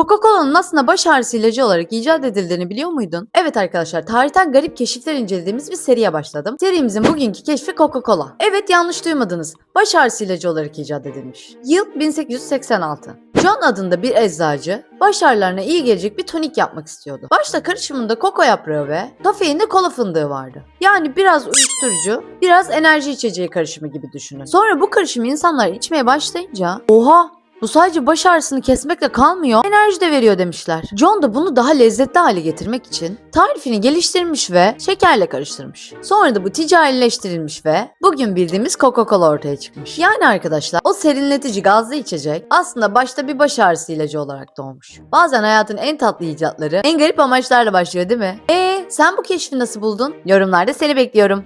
Coca-Cola'nın aslında baş ağrısı ilacı olarak icat edildiğini biliyor muydun? Evet arkadaşlar, tarihten garip keşifler incelediğimiz bir seriye başladım. Serimizin bugünkü keşfi Coca-Cola. Evet yanlış duymadınız. Baş ağrısı ilacı olarak icat edilmiş. Yıl 1886. John adında bir eczacı baş ağrılarına iyi gelecek bir tonik yapmak istiyordu. Başta karışımında koko yaprağı ve kafeinde kola fındığı vardı. Yani biraz uyuşturucu, biraz enerji içeceği karışımı gibi düşünün. Sonra bu karışımı insanlar içmeye başlayınca oha bu sadece baş ağrısını kesmekle kalmıyor, enerji de veriyor demişler. John da bunu daha lezzetli hale getirmek için tarifini geliştirmiş ve şekerle karıştırmış. Sonra da bu ticarileştirilmiş ve bugün bildiğimiz Coca-Cola ortaya çıkmış. Yani arkadaşlar o serinletici gazlı içecek aslında başta bir baş ağrısı ilacı olarak doğmuş. Bazen hayatın en tatlı icatları en garip amaçlarla başlıyor değil mi? Eee sen bu keşfi nasıl buldun? Yorumlarda seni bekliyorum.